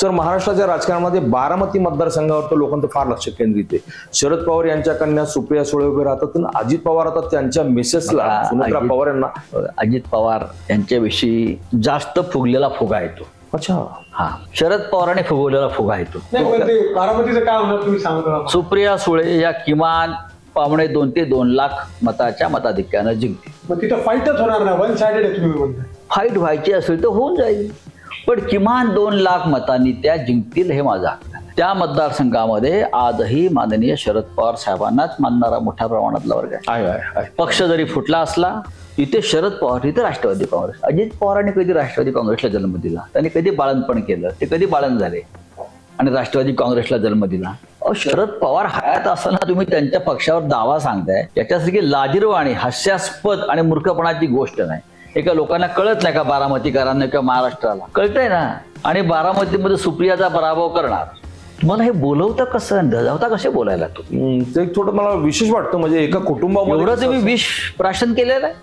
Sir महाराष्ट्राच्या राजकारणामध्ये बारामती मतदारसंघावर तर लोकांचं फार लक्ष केंद्रित आहे. शरद पवार यांच्या कन्या सुप्रिया सुळे उभे राहतात आणि अजित पवार आता त्यांच्या मिसेसला सुमित्रा अजित- पवार यांना. अजित पवार यांच्याविषयी जास्त फुगलेला फुगा येतो अच्छा. हा. शरद पवारांनी फुगवलेला फुगा येतो बारामतीचं काय होणार तुम्ही सांगा. सुप्रिया सुळे या किमान पावणे दोन ते दोन लाख मताच्या मताधिक्यानं जिंकतील. मग तिथं फाईटच होणार नाही वन साइडेड तुम्ही फाईट व्हायची असेल तर होऊन जाईल. पण किमान दोन लाख मतांनी त्या जिंकतील हे माझं. त्या मतदारसंघामध्ये आजही माननीय शरद पवार साहेबांनाच मानणारा मोठ्या प्रमाणातला वर्ग आहे. पक्ष जरी फुटला असला तिथे शरद पवार तिथे राष्ट्रवादी काँग्रेस. अजित पवारांनी कधी राष्ट्रवादी काँग्रेसला जन्म दिला? त्यांनी कधी बाळणपण केलं? ते कधी बाळण झाले? आणि राष्ट्रवादी काँग्रेसला जन्म दिला? अहो शरद पवार हयात असताना तुम्ही त्यांच्या पक्षावर दावा सांगताय याच्यासारखी लाजीरवाणी हास्यास्पद आणि मूर्खपणाची गोष्ट नाही. एका लोकांना कळत नाही का बारामतीकरांना किंवा महाराष्ट्राला? कळतंय ना? आणि बारामतीमध्ये सुप्रियाचा पराभव करणार. तुम्हाला हे बोलवतं कसं धजावता कसे बोलायला तू ते एक थोडं मला विशेष वाटतं म्हणजे एका कुटुंबामध्ये एवढं तुम्ही विष प्राशन केलेलं आहे?